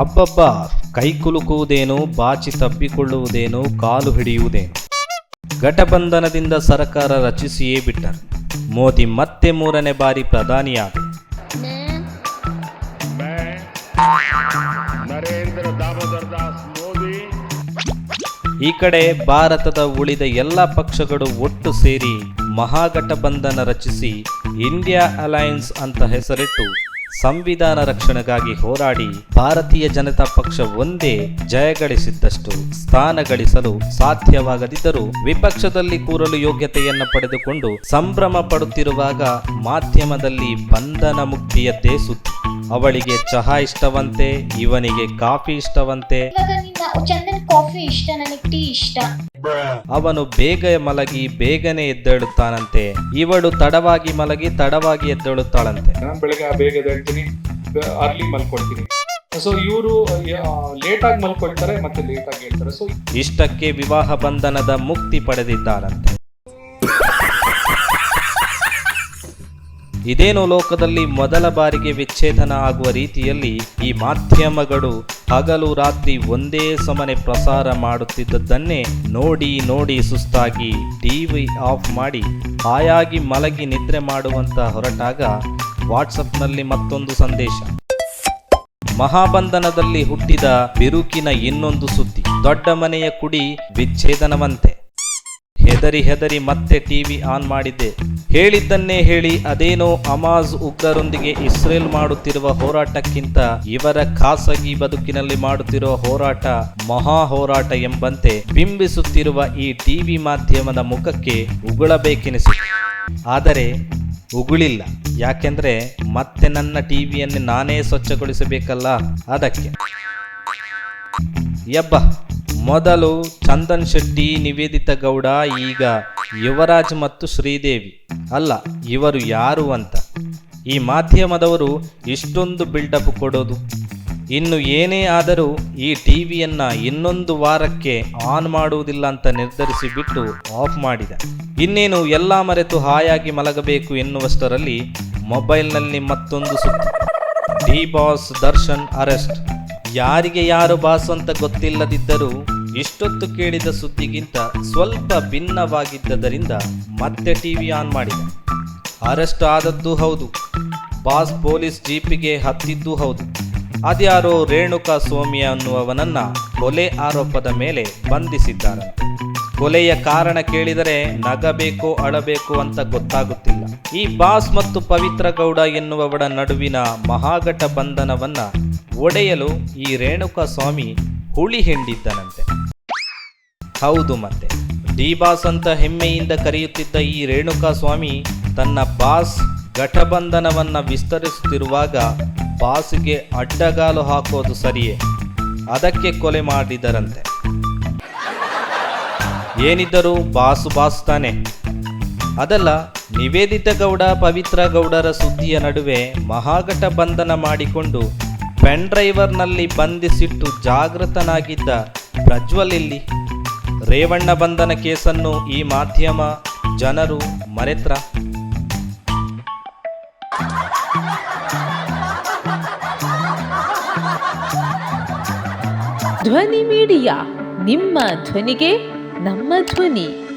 ಅಬ್ಬಬ್ಬ, ಕೈ ಕುಲುಕುವುದೇನು, ಬಾಚಿ ತಬ್ಬಿಕೊಳ್ಳುವುದೇನು, ಕಾಲು ಹಿಡಿಯುವುದೇನು? ಘಟಬಂಧನದಿಂದ ಸರ್ಕಾರ ರಚಿಸಿಯೇ ಬಿಟ್ಟರು. ಮೋದಿ ಮತ್ತೆ ಮೂರನೇ ಬಾರಿ ಪ್ರಧಾನಿಯಾದ मैं ಈ ಕಡೆ ಭಾರತದ ಉಳಿದ ಎಲ್ಲ ಪಕ್ಷಗಳು ಒಟ್ಟು ಸೇರಿ ಮಹಾಗಠಬಂಧನ ರಚಿಸಿ ಇಂಡಿಯಾ ಅಲಯನ್ಸ್ ಅಂತ ಹೆಸರಿಟ್ಟು ಸಂವಿಧಾನ ರಕ್ಷಣೆಗಾಗಿ ಹೋರಾಡಿ ಭಾರತೀಯ ಜನತಾ ಪಕ್ಷ ಒಂದೇ ಜಯಗಳಿಸಿದ್ದಷ್ಟು ಸ್ಥಾನ ಗಳಿಸಲು ಸಾಧ್ಯವಾಗದಿದ್ದರೂ ವಿಪಕ್ಷದಲ್ಲಿ ಕೂರಲು ಯೋಗ್ಯತೆಯನ್ನು ಪಡೆದುಕೊಂಡು ಸಂಭ್ರಮ ಪಡುತ್ತಿರುವಾಗ ಮಾಧ್ಯಮದಲ್ಲಿ ಬಂಧನ ಮುಕ್ತಿಯದ್ದೇ ಸುದ್ದಿ. ಅವಳಿಗೆ ಚಹಾ ಇಷ್ಟವಂತೆ, ಇವನಿಗೆ ಕಾಫಿ ಇಷ್ಟವಂತೆ. ಚಂದನ್ ಕಾಫಿ ಇಷ್ಟ ನನಗೆ ಟೀ ಇಷ್ಟ. ಅವನು ಬೇಗ ಮಲಗಿ ಬೇಗನೆ ಎದ್ದೇಳುತ್ತಾನಂತೆ. ಇವಳು ತಡವಾಗಿ ಮಲಗಿ ತಡವಾಗಿ ಎದ್ದೇಳುತ್ತಾಳಂತೆ. ನಾನು ಬೆಳಗ್ಗೆ ಬೇಗ ಎದ್ದೇಳ್ತೀನಿ ಅರ್ಲಿ ಮಲ್ಕೊಳ್ತೀನಿ. ಸೊ ಇವರು ಲೇಟ್ ಆಗಿ ಮಲ್ಕೊಳ್ತಾರೆ ಮತ್ತೆ ಲೇಟ್ ಆಗಿ ಹೇಳ್ತಾರೆ ಸೊ ಇಷ್ಟಕ್ಕೆ ವಿವಾಹ ಬಂಧನದ ಮುಕ್ತಿ ಪಡೆದಿದ್ದಾರಂತೆ ಇದೇನು ಲೋಕದಲ್ಲಿ ಮೊದಲ ಬಾರಿಗೆ ವಿಚ್ಛೇದನ ಆಗುವ ರೀತಿಯಲ್ಲಿ ಈ ಮಾಧ್ಯಮಗಳು ಹಗಲು ರಾತ್ರಿ ಒಂದೇ ಸಮನೆ ಪ್ರಸಾರ ಮಾಡುತ್ತಿದ್ದದ್ದನ್ನೇ ನೋಡಿ ನೋಡಿ ಸುಸ್ತಾಗಿ ಟಿವಿ ಆಫ್ ಮಾಡಿ ಹಾಯಾಗಿ ಮಲಗಿ ನಿದ್ರೆ ಮಾಡುವಂತ ಹೊರಟಾಗ ವಾಟ್ಸಪ್ನಲ್ಲಿ ಮತ್ತೊಂದು ಸಂದೇಶ. ಮಹಾಬಂಧನದಲ್ಲಿ ಹುಟ್ಟಿದ ಬಿರುಕಿನ ಇನ್ನೊಂದು ಸುದ್ದಿ. ದೊಡ್ಡ ಮನೆಯ ಕುಡಿ ವಿಚ್ಛೇದನವಂತೆ. ಹೆದರಿ ಹೆದರಿ ಮತ್ತೆ ಟಿವಿ ಆನ್ ಮಾಡಿದ್ದೆ. ಹೇಳಿದ್ದನ್ನೇ ಹೇಳಿ ಅದೇನೋ ಅಮಾಜ್ ಉಗ್ರರೊಂದಿಗೆ ಇಸ್ರೇಲ್ ಮಾಡುತ್ತಿರುವ ಹೋರಾಟಕ್ಕಿಂತ ಇವರ ಖಾಸಗಿ ಬದುಕಿನಲ್ಲಿ ಮಾಡುತ್ತಿರುವ ಹೋರಾಟ ಮಹಾ ಹೋರಾಟ ಎಂಬಂತೆ ಬಿಂಬಿಸುತ್ತಿರುವ ಈ ಟಿವಿ ಮಾಧ್ಯಮದ ಮುಖಕ್ಕೆ ಉಗುಳಬೇಕೆನಿಸಿತು. ಆದರೆ ಉಗುಳಿಲ್ಲ. ಯಾಕೆಂದ್ರೆ ಮತ್ತೆ ನನ್ನ ಟಿವಿಯನ್ನು ನಾನೇ ಸ್ವಚ್ಛಗೊಳಿಸಬೇಕಲ್ಲ ಅದಕ್ಕೆ. ಯಬ್ಬ, ಮೊದಲು ಚಂದನ್ ಶೆಟ್ಟಿ ನಿವೇದಿತ ಗೌಡ ಈಗ ಯುವರಾಜ್ ಮತ್ತು ಶ್ರೀದೇವಿ. ಅಲ್ಲ, ಇವರು ಯಾರು ಅಂತ? ಈ ಮಾಧ್ಯಮದವರು ಇಷ್ಟೊಂದು ಬಿಲ್ಡಪ್ ಕೊಡೋದು. ಇನ್ನು ಏನೇ ಆದರೂ ಈ ಟಿವಿಯನ್ನು ಇನ್ನೊಂದು ವಾರಕ್ಕೆ ಆನ್ ಮಾಡುವುದಿಲ್ಲ ಅಂತ ನಿರ್ಧರಿಸಿ ಬಿಟ್ಟು ಆಫ್ ಮಾಡಿದ. ಇನ್ನೇನು ಎಲ್ಲ ಮರೆತು ಹಾಯಾಗಿ ಮಲಗಬೇಕು ಎನ್ನುವಷ್ಟರಲ್ಲಿ ಮೊಬೈಲ್ನಲ್ಲಿ ಮತ್ತೊಂದು ಸುದ್ದಿ ಡಿ ಬಾಸ್ ದರ್ಶನ್ ಅರೆಸ್ಟ್. ಯಾರಿಗೆ ಯಾರು ಬಾಸ್ ಅಂತ ಗೊತ್ತಿಲ್ಲದಿದ್ದರೂ ಇಷ್ಟೊತ್ತು ಕೇಳಿದ ಸುದ್ದಿಗಿಂತ ಸ್ವಲ್ಪ ಭಿನ್ನವಾಗಿದ್ದರಿಂದ ಮತ್ತೆ ಟಿವಿ ಆನ್ ಮಾಡಿದ. ಅರೆಸ್ಟ್ ಆದದ್ದು ಹೌದು. ಬಾಸ್ ಪೊಲೀಸ್ ಜೀಪಿಗೆ ಹತ್ತಿದ್ದು ಹೌದು. ಅದ್ಯಾರೋ ರೇಣುಕಾ ಸ್ವಾಮಿ ಅನ್ನುವವನನ್ನ ಕೊಲೆ ಆರೋಪದ ಮೇಲೆ ಬಂಧಿಸಿದ್ದಾರೆ. ಕೊಲೆಯ ಕಾರಣ ಕೇಳಿದರೆ ನಗಬೇಕೋ ಅಳಬೇಕು ಅಂತ ಗೊತ್ತಾಗುತ್ತಿಲ್ಲ. ಈ ಬಾಸ್ ಮತ್ತು ಪವಿತ್ರ ಗೌಡ ಎನ್ನುವವಳ ನಡುವಿನ ಮಹಾಘಟ ಬಂಧನವನ್ನ ಒಡೆಯಲು ಈ ರೇಣುಕಾ ಸ್ವಾಮಿ ಹುಳಿ ಹಿಂಡಿದ್ದನಂತೆ. ಹೌದು ಮತ್ತೆ. ಡಿ ಬಾಸ್ ಅಂತ ಹೆಮ್ಮೆಯಿಂದ ಕರೆಯುತ್ತಿದ್ದ ಈ ರೇಣುಕಾ ಸ್ವಾಮಿ ತನ್ನ ಬಾಸ್ ಘಟಬಂಧನವನ್ನ ವಿಸ್ತರಿಸುತ್ತಿರುವಾಗ ಬಾಸ್ಗೆ ಅಡ್ಡಗಾಲು ಹಾಕೋದು ಸರಿಯೇ? ಅದಕ್ಕೆ ಕೊಲೆ ಮಾಡಿದರಂತೆ. ಏನಿದ್ದರೂ ಬಾಸು ಬಾಸ್ ತಾನೆ. ಅದಲ್ಲ, ನಿವೇದಿತ ಗೌಡ, ಪವಿತ್ರ ಗೌಡರ ಸುದ್ದಿಯ ನಡುವೆ ಮಹಾಘಟ ಬಂಧನ ಮಾಡಿಕೊಂಡು ಪೆನ್ ಡ್ರೈವರ್ನಲ್ಲಿ ಬಂಧಿಸಿಟ್ಟು ಜಾಗೃತನಾಗಿದ್ದ ಪ್ರಜ್ವಲ್ ಇಲ್ಲಿ ರೇವಣ್ಣ ಬಂಧನ ಕೇಸನ್ನು ಈ ಮಾಧ್ಯಮ ಜನರು ಮರೆತ್ರ. ಧ್ವನಿ ಮೀಡಿಯಾ ನಿಮ್ಮ ಧ್ವನಿಗೆ ನಮ್ಮ ಧ್ವನಿ.